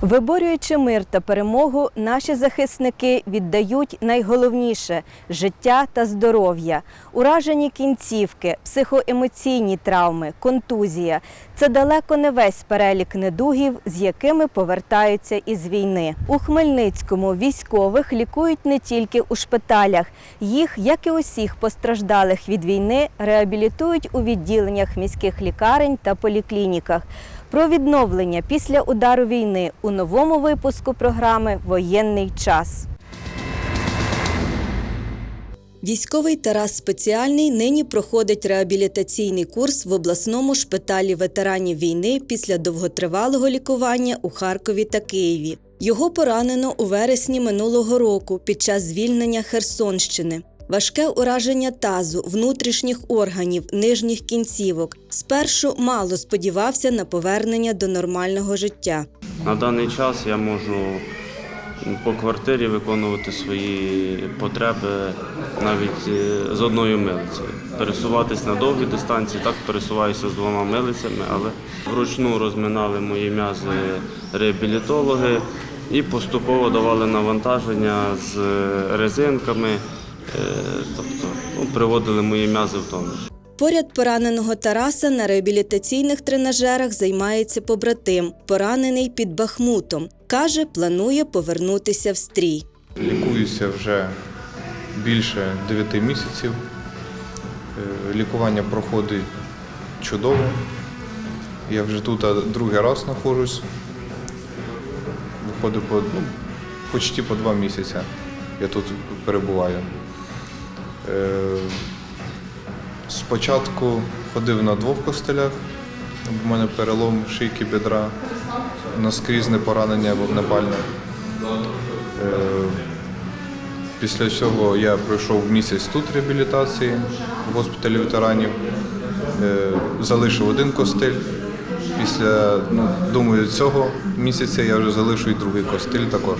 Виборюючи мир та перемогу, наші захисники віддають найголовніше життя та здоров'я, уражені кінцівки, психоемоційні травми, контузія. Це далеко не весь перелік недугів, з якими повертаються із війни. У Хмельницькому військових лікують не тільки у шпиталях. Їх, як і усіх постраждалих від війни, реабілітують у відділеннях міських лікарень та поліклініках. Про відновлення після удару війни у новому випуску програми Воєнний час. Військовий Тарас Спеціальний нині проходить реабілітаційний курс в обласному шпиталі ветеранів війни після довготривалого лікування у Харкові та Києві. Його поранено у вересні минулого року під час звільнення Херсонщини. Важке ураження тазу, внутрішніх органів, нижніх кінцівок. Спершу мало сподівався на повернення до нормального життя. На даний час я можу по квартирі виконувати свої потреби навіть е, з одною милицею. Пересуватись на довгі дистанції, так пересуваюся з двома милицями, але вручну розминали мої м'язи реабілітологи і поступово давали навантаження з резинками, е, тобто ну, приводили мої м'язи в тонус. Поряд пораненого Тараса на реабілітаційних тренажерах займається побратим, поранений під Бахмутом. Каже, планує повернутися в стрій. Лікуюся вже більше 9 місяців. Е, Лікування проходить чудово. Я вже тут другий раз знаходжусь. Виходить по, ну, почти по два місяці. Я тут перебуваю. Спочатку ходив на двох костелях. У мене перелом шийки бедра, наскрізне поранення вогнепальне. Е, Після цього я пройшов місяць тут реабілітації в госпіталі ветеранів. Е, Залишив один костель. Після, ну, думаю, цього місяця я вже залишу і другий костель також.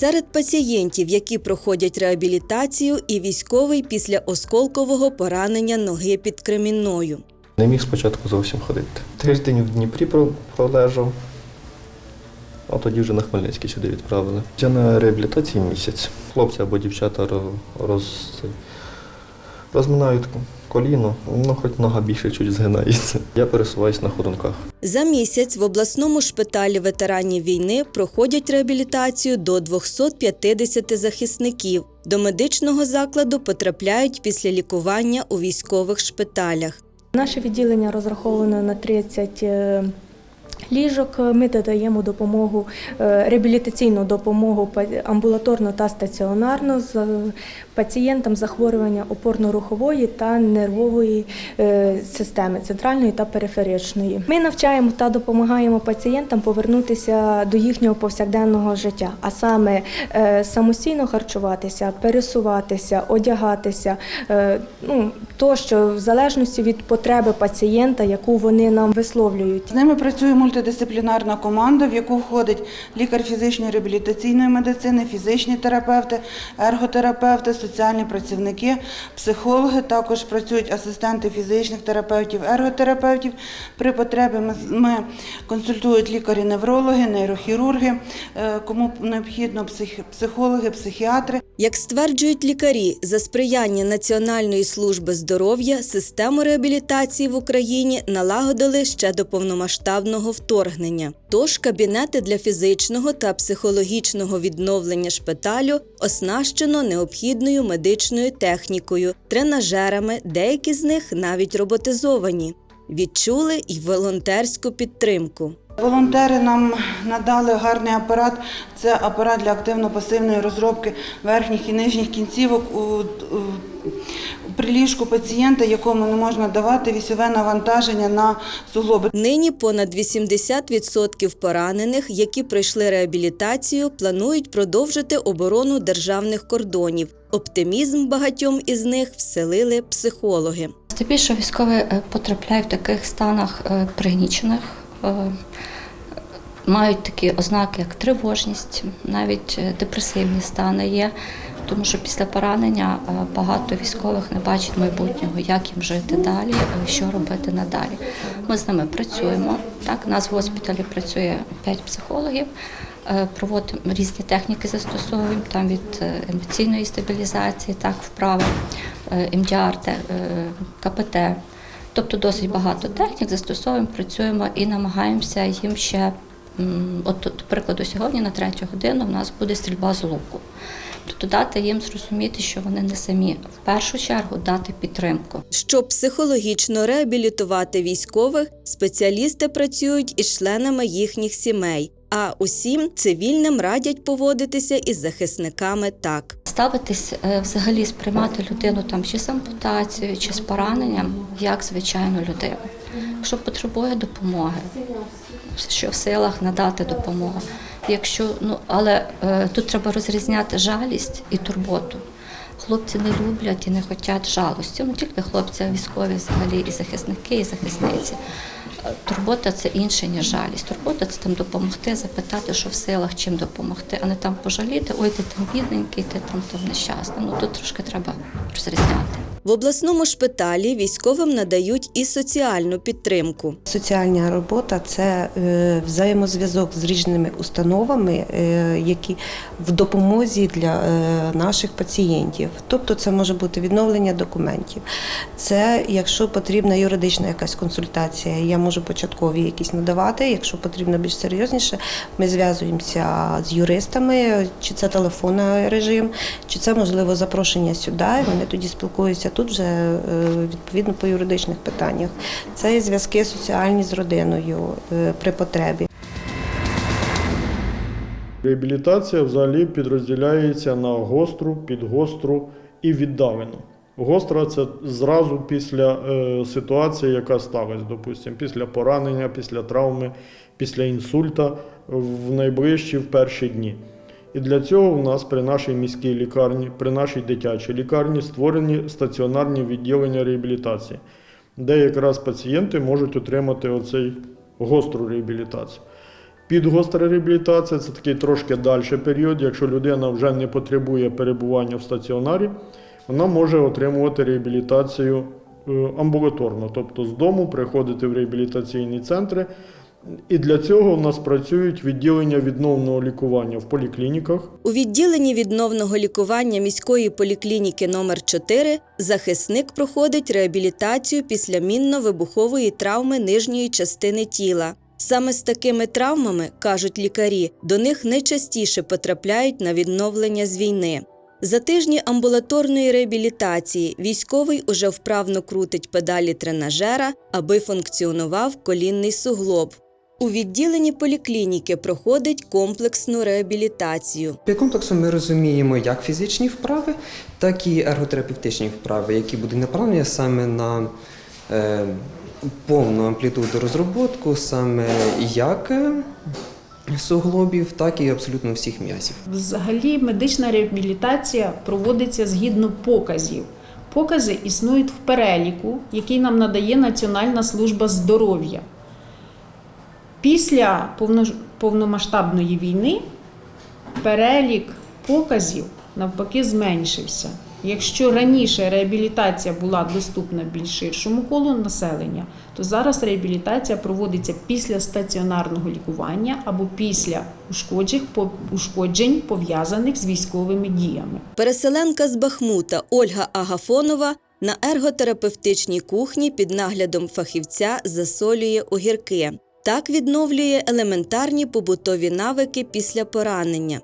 Серед пацієнтів, які проходять реабілітацію, і військовий після осколкового поранення ноги під Кремінною. Не міг спочатку зовсім ходити. Тиждень в Дніпрі пролежав, а тоді вже на Хмельницький сюди відправили. Я на реабілітації місяць. Хлопці або дівчата роз, розминають коліно, ну хоч нога більше чуть згинається. Я пересуваюсь на ходунках. За місяць в обласному шпиталі ветеранів війни проходять реабілітацію до 250 захисників. До медичного закладу потрапляють після лікування у військових шпиталях. Наше відділення розраховано на 30 е, ліжок. Ми додаємо допомогу, е, реабілітаційну допомогу амбулаторну та стаціонарну з е, пацієнтам захворювання опорно-рухової та нервової е, системи центральної та периферичної. Ми навчаємо та допомагаємо пацієнтам повернутися до їхнього повсякденного життя, а саме е, самостійно харчуватися, пересуватися, одягатися. е, Ну, то, що в залежності від потреби пацієнта, яку вони нам висловлюють. З ними працює мультидисциплінарна команда, в яку входить лікар фізичної реабілітаційної медицини, фізичні терапевти, ерготерапевти, соціальні працівники, психологи. Також працюють асистенти фізичних терапевтів, ерготерапевтів. При потребі ми, ми консультують лікарі-неврологи, нейрохірурги, е, кому необхідно псих- психологи, психіатри. Як стверджують лікарі, за сприяння Національної служби здоров'я систему реабілітації в Україні налагодили ще до повномасштабного вторгнення. Тож кабінети для фізичного та психологічного відновлення шпиталю оснащено необхідною медичною технікою, тренажерами, деякі з них навіть роботизовані. Відчули й волонтерську підтримку. Волонтери нам надали гарний апарат. Це апарат для активно-пасивної розробки верхніх і нижніх кінцівок у, у, при ліжку пацієнта, якому не можна давати вісьове навантаження на суглоби. Нині понад 80% поранених, які пройшли реабілітацію, планують продовжити оборону державних кордонів. Оптимізм багатьом із них вселили психологи. Здебільшого військові е, потрапляють в таких станах е, пригнічених, е, мають такі ознаки, як тривожність, навіть депресивні стани є. Тому що після поранення багато військових не бачать майбутнього, як їм жити далі, що робити надалі. Ми з ними працюємо. Так, у нас в госпіталі працює 5 психологів. Проводимо різні техніки, застосовуємо там від емоційної стабілізації, так, вправи, МДР, е, КПТ. Тобто досить багато технік застосовуємо, працюємо і намагаємося їм ще. От, до прикладу, сьогодні на третю годину в нас буде стрільба з луку. Тобто дати їм зрозуміти, що вони не самі. В першу чергу дати підтримку. Щоб психологічно реабілітувати військових, спеціалісти працюють із членами їхніх сімей. А усім цивільним радять поводитися із захисниками так. Ставитись е, взагалі сприймати людину там чи з ампутацією, чи з пораненням, як звичайну людину. Якщо потребує допомоги, що в силах надати допомогу. Якщо ну але е, тут треба розрізняти жалість і турботу. Хлопці не люблять і не хочуть жалості. Ну тільки хлопці, а військові взагалі і захисники, і захисниці. Турбота це інше, ніж жалість. Турбота це там допомогти, запитати, що в силах, чим допомогти, а не там пожаліти, ой, ти там бідненький, ти там там нещасний. Ну тут трошки треба розрізняти. В обласному шпиталі військовим надають і соціальну підтримку. Соціальна робота це е, взаємозв'язок з різними установами, е, які в допомозі для е, наших пацієнтів. Тобто, це може бути відновлення документів. Це якщо потрібна юридична якась консультація, я можу початкові якісь надавати. Якщо потрібно більш серйозніше, ми зв'язуємося з юристами, чи це телефонний режим, чи це можливо запрошення сюди. Вони тоді спілкуються тут вже е, відповідно по юридичних питаннях. Це і зв'язки соціальні з родиною е, при потребі. Реабілітація взагалі підрозділяється на гостру, підгостру і віддалену. Гостра це зразу після е, ситуації, яка сталася, допустимо, після поранення, після травми, після інсульта в найближчі в перші дні. І для цього у нас при нашій міській лікарні, при нашій дитячій лікарні створені стаціонарні відділення реабілітації, де якраз пацієнти можуть отримати оцей гостру реабілітацію. Підгостра реабілітація це такий трошки далі період. Якщо людина вже не потребує перебування в стаціонарі, вона може отримувати реабілітацію е, амбулаторно, тобто з дому приходити в реабілітаційні центри. І для цього у нас працюють відділення відновного лікування в поліклініках. У відділенні відновного лікування міської поліклініки номер 4 захисник проходить реабілітацію після мінно-вибухової травми нижньої частини тіла. Саме з такими травмами, кажуть лікарі, до них найчастіше потрапляють на відновлення з війни. За тижні амбулаторної реабілітації військовий уже вправно крутить педалі тренажера, аби функціонував колінний суглоб. У відділенні поліклініки проходить комплексну реабілітацію. Під комплексом ми розуміємо як фізичні вправи, так і ерготерапевтичні вправи, які будуть направлені саме на е, повну амплітуду розробку, саме як е, суглобів, так і абсолютно всіх м'язів. Взагалі медична реабілітація проводиться згідно показів. Покази існують в переліку, який нам надає Національна служба здоров'я. Після повно- повномасштабної війни перелік показів навпаки зменшився. Якщо раніше реабілітація була доступна більш ширшому колу населення, то зараз реабілітація проводиться після стаціонарного лікування або після ушкоджень пов'язаних з військовими діями. Переселенка з Бахмута Ольга Агафонова на ерготерапевтичній кухні під наглядом фахівця засолює огірки. Так відновлює елементарні побутові навики після поранення.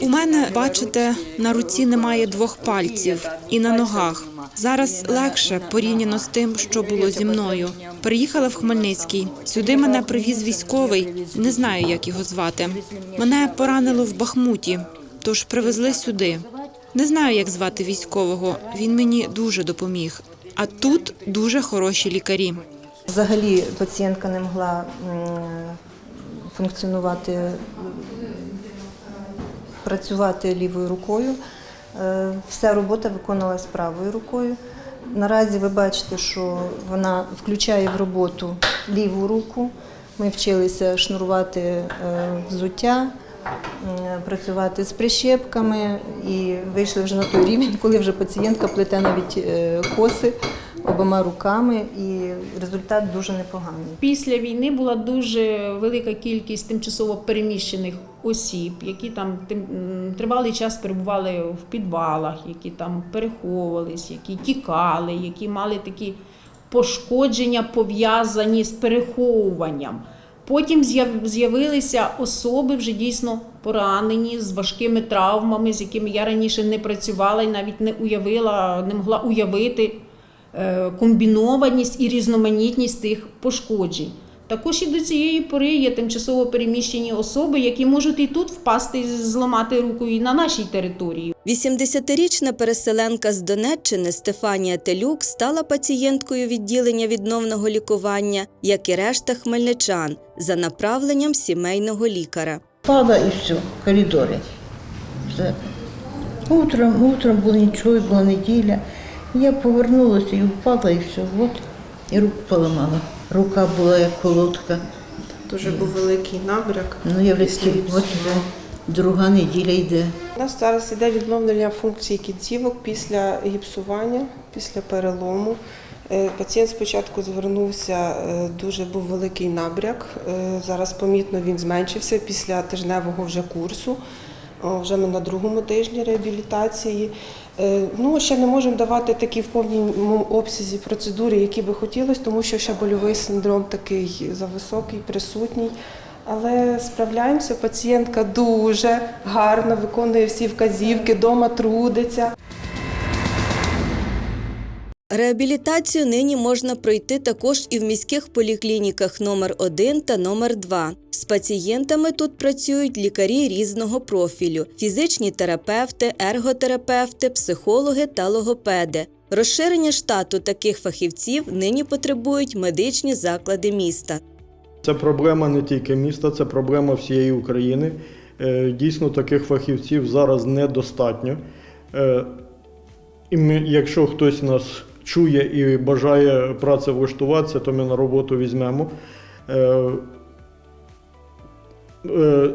У мене, бачите, на руці немає двох пальців і на ногах. Зараз легше порівняно з тим, що було зі мною. Переїхала в Хмельницький. Сюди мене привіз військовий. Не знаю, як його звати. Мене поранило в Бахмуті, тож привезли сюди. Не знаю, як звати військового. Він мені дуже допоміг. А тут дуже хороші лікарі. Взагалі пацієнтка не могла функціонувати, працювати лівою рукою. Е, Вся робота виконувалась правою рукою. Наразі ви бачите, що вона включає в роботу ліву руку. Ми вчилися шнурувати е, взуття, працювати з прищепками і вийшли вже на той рівень, коли вже пацієнтка плете навіть е, коси обома руками, і результат дуже непоганий. Після війни була дуже велика кількість тимчасово переміщених осіб, які там тривалий час перебували в підвалах, які там переховувались, які тікали, які мали такі пошкодження пов'язані з переховуванням. Потім з'яв- з'явилися особи вже дійсно поранені з важкими травмами, з якими я раніше не працювала і навіть не уявила, не могла уявити комбінованість і різноманітність тих пошкоджень. Також і до цієї пори є тимчасово переміщені особи, які можуть і тут впасти, і зламати руку і на нашій території. 80-річна переселенка з Донеччини Стефанія Телюк стала пацієнткою відділення відновного лікування, як і решта хмельничан, за направленням сімейного лікаря. Пала і все, в. Все. Утром, утром було нічого, була неділя. Я повернулася і впала, і все. От, і руку поламала. Рука була як колодка. Дуже був великий набряк. Ну, я вже от вже друга неділя йде. У нас зараз іде відновлення функції кінцівок після гіпсування, після перелому. Е, Пацієнт спочатку звернувся, е, дуже був великий набряк. Е, Зараз помітно він зменшився після тижневого вже курсу. Вже ми на другому тижні реабілітації. Е, Ну, ще не можемо давати такі в повному обсязі процедури, які би хотілося, тому що ще больовий синдром такий зависокий, присутній. Але справляємося, пацієнтка дуже гарно виконує всі вказівки, вдома трудиться. Реабілітацію нині можна пройти також і в міських поліклініках номер 1 та номер 2 З пацієнтами тут працюють лікарі різного профілю: фізичні терапевти, ерготерапевти, психологи та логопеди. Розширення штату таких фахівців нині потребують медичні заклади міста. Це проблема не тільки міста, це проблема всієї України. Е, Дійсно, таких фахівців зараз недостатньо. Е, І ми, якщо хтось нас чує і бажає працевлаштуватися, то ми на роботу візьмемо. Е, е,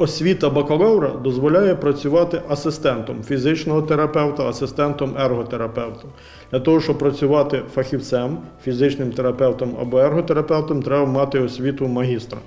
Освіта бакалавра дозволяє працювати асистентом фізичного терапевта, асистентом ерготерапевтом. Для того, щоб працювати фахівцем, фізичним терапевтом або ерготерапевтом, треба мати освіту магістра.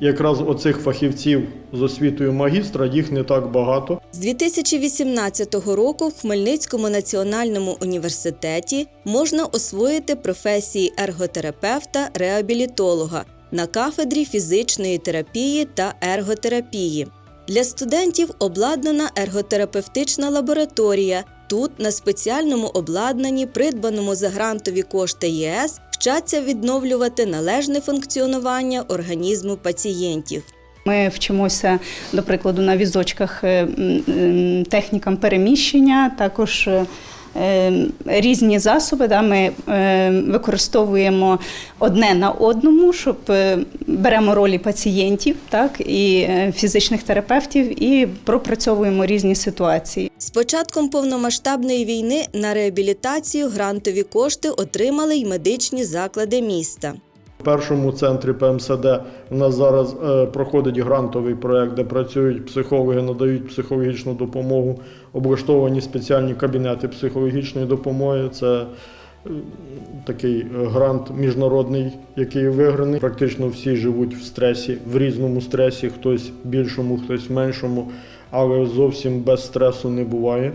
Якраз оцих фахівців з освітою магістра їх не так багато. З 2018 року в Хмельницькому національному університеті можна освоїти професії ерготерапевта реабілітолога на кафедрі фізичної терапії та ерготерапії. Для студентів обладнана ерготерапевтична лабораторія. Тут на спеціальному обладнанні, придбаному за грантові кошти ЄС, вчаться відновлювати належне функціонування організму пацієнтів. Ми вчимося, до прикладу, на візочках е, технікам переміщення, також е, різні засоби. Да, ми е, використовуємо одне на одному, щоб беремо ролі пацієнтів, так і фізичних терапевтів, і пропрацьовуємо різні ситуації. З початком повномасштабної війни на реабілітацію грантові кошти отримали й медичні заклади міста. В першому центрі ПМСД у нас зараз е, проходить грантовий проєкт, де працюють психологи, надають психологічну допомогу, облаштовані спеціальні кабінети психологічної допомоги. Це е, такий е, грант міжнародний, який виграний. Практично всі живуть в стресі, в різному стресі, хтось більшому, хтось меншому, але зовсім без стресу не буває.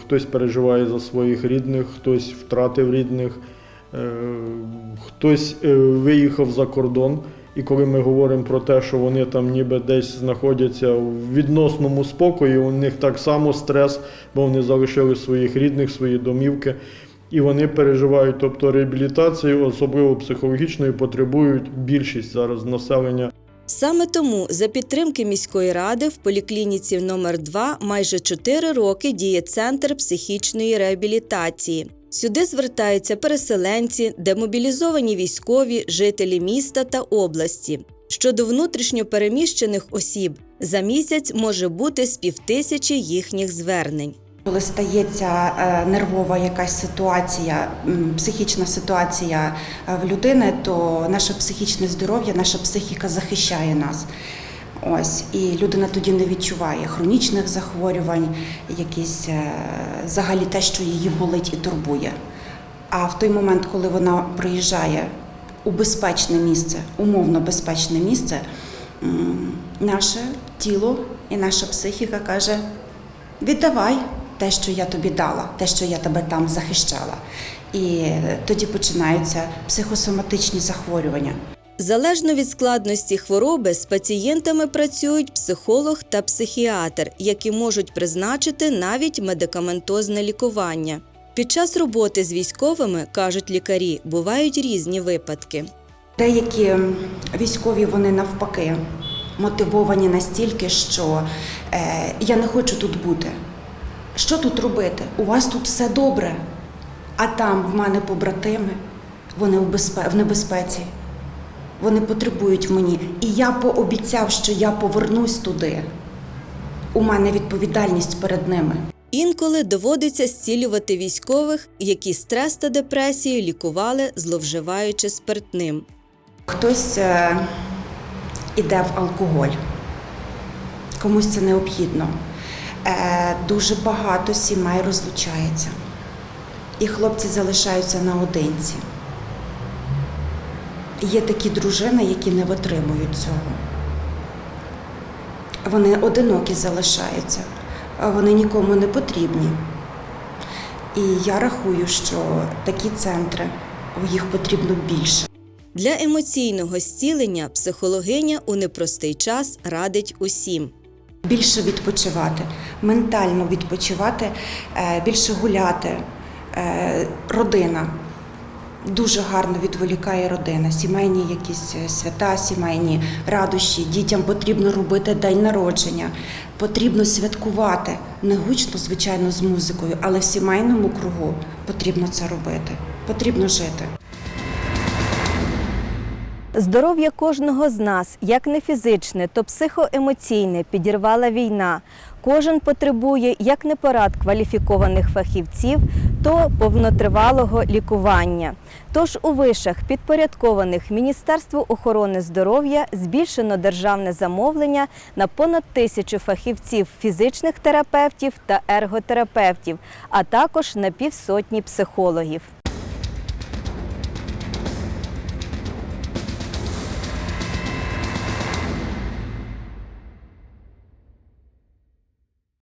Хтось переживає за своїх рідних, хтось втратив рідних. Е, Хтось е, виїхав за кордон, і коли ми говоримо про те, що вони там ніби десь знаходяться в відносному спокої, у них так само стрес, бо вони залишили своїх рідних, свої домівки. І вони переживають, тобто реабілітацію, особливо психологічної, потребують більшість зараз населення. Саме тому за підтримки міської ради в поліклініці номер 2 майже 4 роки діє центр психічної реабілітації. Сюди звертаються переселенці, демобілізовані військові, жителі міста та області. Щодо внутрішньо переміщених осіб, за місяць може бути з півтисячі їхніх звернень. Коли стається е, нервова якась ситуація, психічна ситуація е, в людини, то наше психічне здоров'я, наша психіка захищає нас. Ось і людина тоді не відчуває хронічних захворювань, якісь е, взагалі те, що її болить і турбує. А в той момент, коли вона приїжджає у безпечне місце, умовно безпечне місце, наше тіло і наша психіка каже: віддавай те, що я тобі дала, те, що я тебе там захищала. І тоді починаються психосоматичні захворювання. Залежно від складності хвороби з пацієнтами працюють психолог та психіатр, які можуть призначити навіть медикаментозне лікування. Під час роботи з військовими, кажуть лікарі, бувають різні випадки. Деякі військові вони навпаки мотивовані настільки, що е, я не хочу тут бути. Що тут робити? У вас тут все добре. А там в мене побратими, вони в, безпе... в небезпеці. Вони потребують мені. І я пообіцяв, що я повернусь туди. У мене відповідальність перед ними. Інколи доводиться зцілювати військових, які стрес та депресію лікували, зловживаючи спиртним. Хтось е, іде в алкоголь, комусь це необхідно. Е, дуже багато сімей розлучається, і хлопці залишаються наодинці. Є такі дружини, які не витримують цього. Вони одинокі залишаються, вони нікому не потрібні. І я рахую, що такі центри їх потрібно більше. Для емоційного зцілення психологиня у непростий час радить усім. більше відпочивати, ментально відпочивати, е, більше гуляти. Е, Родина дуже гарно відволікає родина. Сімейні якісь е, свята, сімейні радощі. Дітям потрібно робити день народження, потрібно святкувати. Не гучно, звичайно, з музикою, але в сімейному кругу потрібно це робити. Потрібно жити. Здоров'я кожного з нас, як не фізичне, то психоемоційне, підірвала війна. Кожен потребує як не порад кваліфікованих фахівців, то повнотривалого лікування. Тож у вишах, підпорядкованих Міністерству охорони здоров'я, збільшено державне замовлення на понад тисячу фахівців фізичних терапевтів та ерготерапевтів, а також на півсотні психологів.